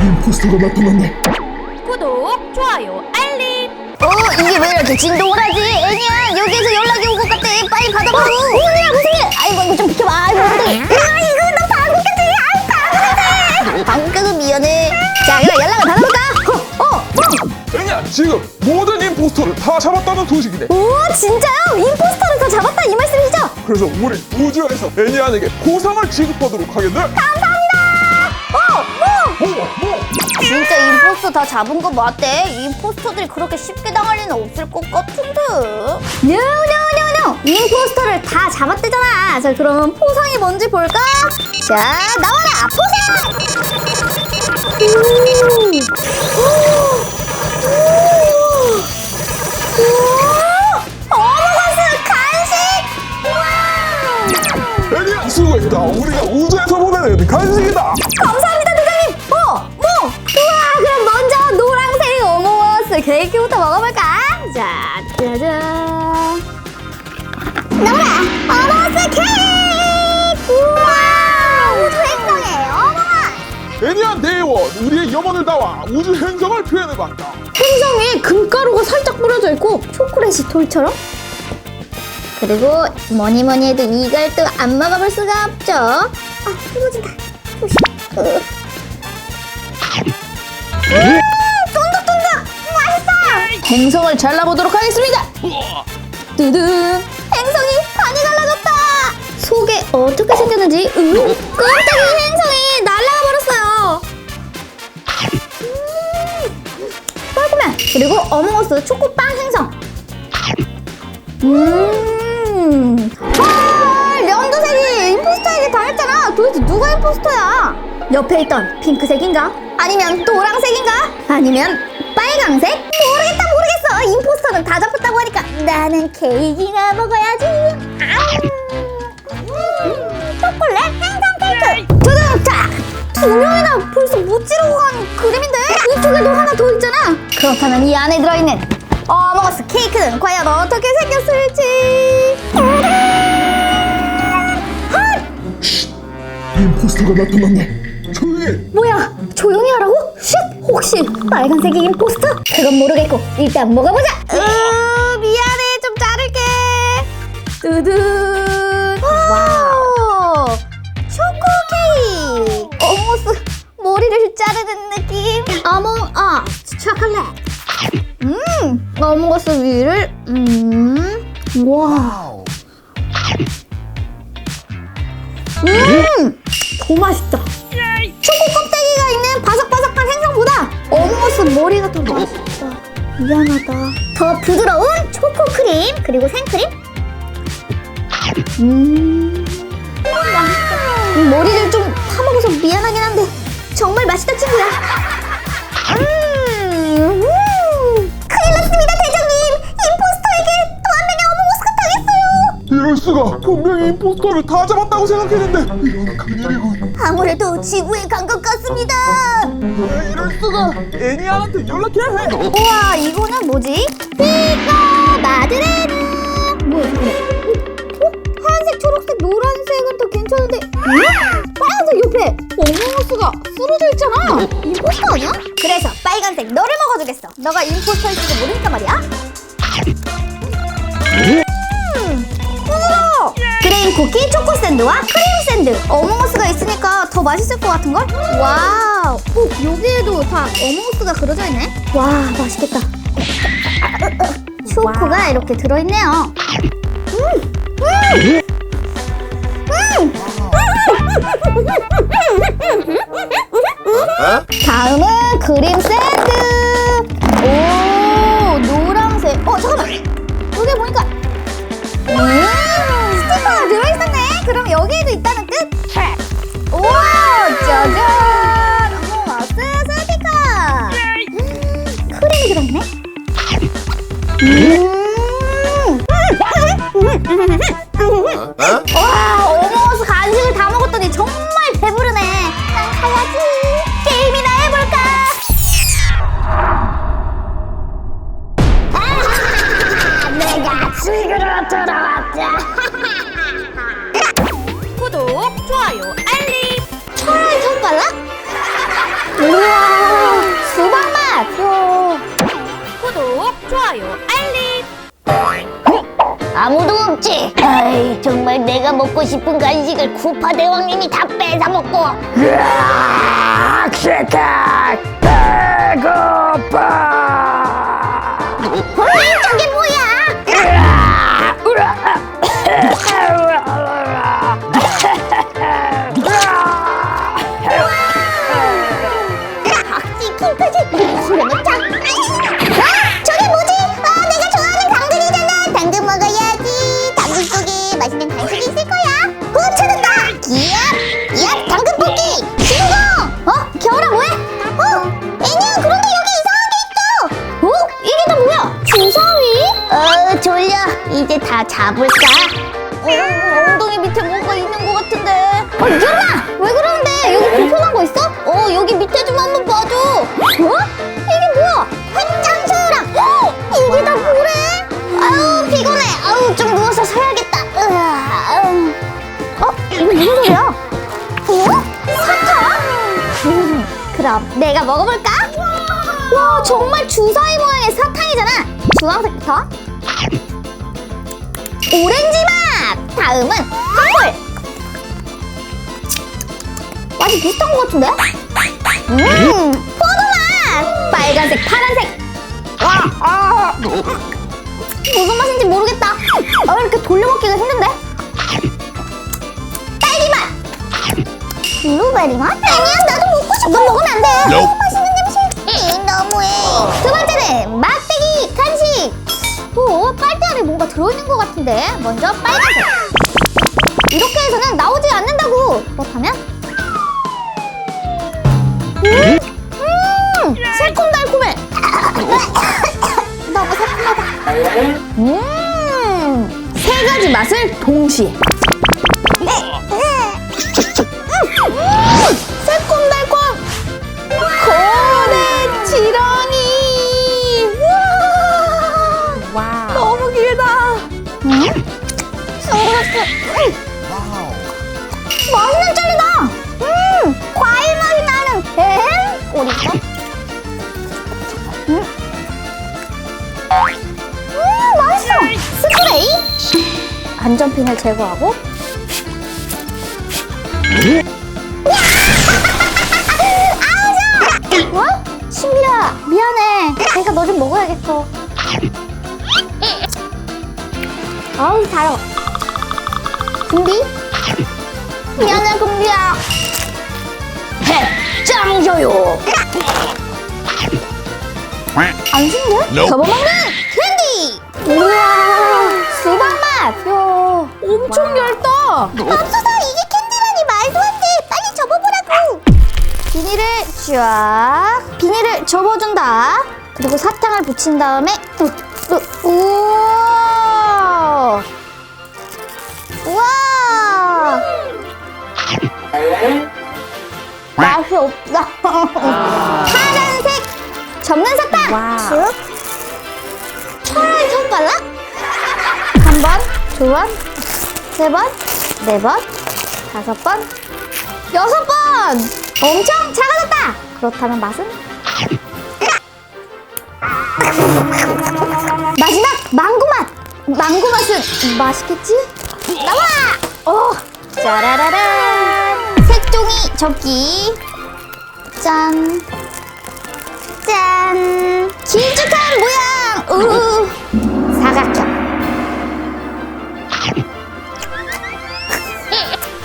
임포스터가 나타났네. 구독, 좋아요, 알림. 어 이게 왜 이렇게 진동을 하지? 애니야 여기에서 연락이 온 것 같아 빨리 받아봐 오늘이야 고생해 아이고 이거 좀 비켜봐 아이고 엉덩이 아 이거 너 방귀까지 아이 방귀까지 방귀까지 미안해 자 그럼 연락을 받아볼까? 어? 어? 뭐? 애니야, 지금 모든 임포스터를 다 잡았다는 소식이네. 오 진짜요? 임포스터를 다 잡았다 이 말씀이시죠? 그래서 우리 우주에서 애니안에게 보상을 지급하도록 하겠네. 어? 진짜 임포스터 다 잡은 거 맞대? 임포스터들이 그렇게 쉽게 당할 리는 없을 것 같은데 노노노노 임포스터를 다 잡았대잖아 자 그럼 포상이 뭔지 볼까? 자 나와라 포상 어머가스 간식! 우와! 애니안 수고했다. 우리가 우주에서 보내는 간식 애니안 대원, 우리의 염원을 담아 우주 행성을 표현해봤다. 행성에 금가루가 살짝 뿌려져 있고 초콜릿이 돌처럼? 그리고 뭐니 뭐니 해도 이걸 또 안 먹어볼 수가 없죠. 아. 음, 쫀득쫀득 맛있어 행성을 잘라보도록 하겠습니다. 뜨든 행성이 반이 갈라졌다. 속에 어떻게 생겼는지 으, 깜짝이 행성이 그리고 어몽어스 초코빵 생성. 음. 헐, 연두색이 임포스터에게 당했잖아. 도대체 누가 임포스터야? 옆에 있던 핑크색인가? 아니면 노랑색인가? 아니면 빨강색? 모르겠다 모르겠어. 임포스터는 다 잡혔다고 하니까 나는 케이크나 먹어야지. 두둥탁. 두 명이나 벌써 못 지르고 간 그림인데 이쪽에도 있잖아. 그렇다면 이 안에 들어있는 어머거스 케이크는 과연 어떻게 생겼을지. 임포스터가 나타났네. 조용히 해. 뭐야? 조용히 하라고? 쉿! 혹시 빨간색이 임포스터? 그건 모르겠고 일단 먹어보자. 으 미안해 좀 자를게. 뜨든. 와우. 초코 케이크. 어머스 머리를 자르는 느낌. 어몽 어 초콜릿. 음 어몽어스 위를 음 와. 음! 더 맛있다. 초코 껍데기가 있는 바삭바삭한 생선보다 어묵어스 머리가 더 맛있다. 미안하다. 더 부드러운 초코 크림 그리고 생크림. 음, 맛있다. 음, 머리를 좀 파먹어서 임포스터를 다 잡았다고 생각했는데 이런 큰일이군. 아무래도 지구에 간 것 같습니다. 왜 이럴 수가. 애니안한테 연락해야 해. 우와 이거는 뭐지? 피카 마드레르 뭐야 어? 어? 하얀색 초록색 노란색은 더 괜찮은데 응? 빨간색 옆에 어몽어스가 쓰러져 있잖아 임포스터 아니야? 그래서 빨간색 너를 먹어주겠어 너가 임포스터일지도 모르니까 말이야 그레인 쿠키 초코 샌드와 크림 샌드. 어몽어스가 있으니까 더 맛있을 것 같은걸? 와우. 오, 여기에도 다 어몽어스가 그려져 있네? 와 맛있겠다. 초코가 이렇게 들어있네요. 음! 음! 음! 다음은 크림 샌드. 오 노란색. 어 잠깐만. 여기 보니까. 음, 좋아요 알림 아무도 없지. 아이, 정말 내가 먹고 싶은 간식을 쿠파 대왕님이 다 뺏어 먹고. 으악, 싫다. 배고파. 잡을까? 어, 엉덩이 밑에 뭔가 있는 것 같은데. 어, 이겨라! 왜 그러는데? 여기 불편한 거 있어? 어, 여기 밑에 좀 한번 봐줘. 어? 이게 뭐야? 횡장소랑. 이게 다 뭐래? 아유, 피곤해. 아유, 좀 누워서 쉬어야겠다. 으아, 아유. 어? 이거 무슨 소리야? 어? 사탕? 음, 그럼 내가 먹어볼까? 와, 정말 주사위 모양의 사탕이잖아. 주황색부터. 오렌지 맛! 다음은 펄 맛이 비슷한 것 같은데? 음! 포도 맛! 빨간색, 파란색! 아, 아. 무슨 맛인지 모르겠다. 아, 왜 이렇게 돌려먹기가 힘든데? 딸기 맛! 블루베리 맛? 아니야, 나도 먹고 싶어. 너 먹으면 안 돼. 들어있는 것 같은데. 먼저 빨간색. 이렇게 해서는 나오지 않는다고. 그렇다면? 음, 음 새콤달콤해. 너무 새콤하다. 음, 세 가지 맛을 동시에. 선글라스 맛있는 젤리다 음 과일 맛이 나는 에? 어디 있어? 음. 음 맛있어 스프레이 안전핀을 제거하고 어? 신비라 미안해 내가 너 좀 먹어야겠어 아우 달아 금비? 미안해 금비야. 짱줘요. 안 신데? Nope. 접어먹는 캔디! 우와 수박 맛. 야. 엄청 얇다. 맙소사 이게 캔디라니 말도 안돼. 빨리 접어보라고. 비닐을 쫙 비닐을 접어준다. 그리고 사탕을 붙인 다음에 으, 으, 우와 맛이 없다 파란색 접는 사탕 쭉. 파란 손가락 한 번, 두 번, 세 번, 네 번, 다섯 번, 여섯 번. 엄청 작아졌다. 그렇다면 맛은? 마지막 망고 맛. 망고 맛은 맛있겠지? 나와! 어, 짜라라란 색종이 접기 짠 짠! 길쭉한 모양! 우 사각형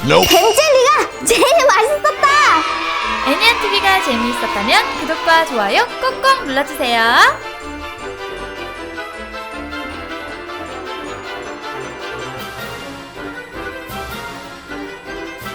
Nope. 뱀젤리가 제일 맛있었다! 애니안 TV가 재미있었다면 구독과 좋아요 꾹꾹 눌러주세요.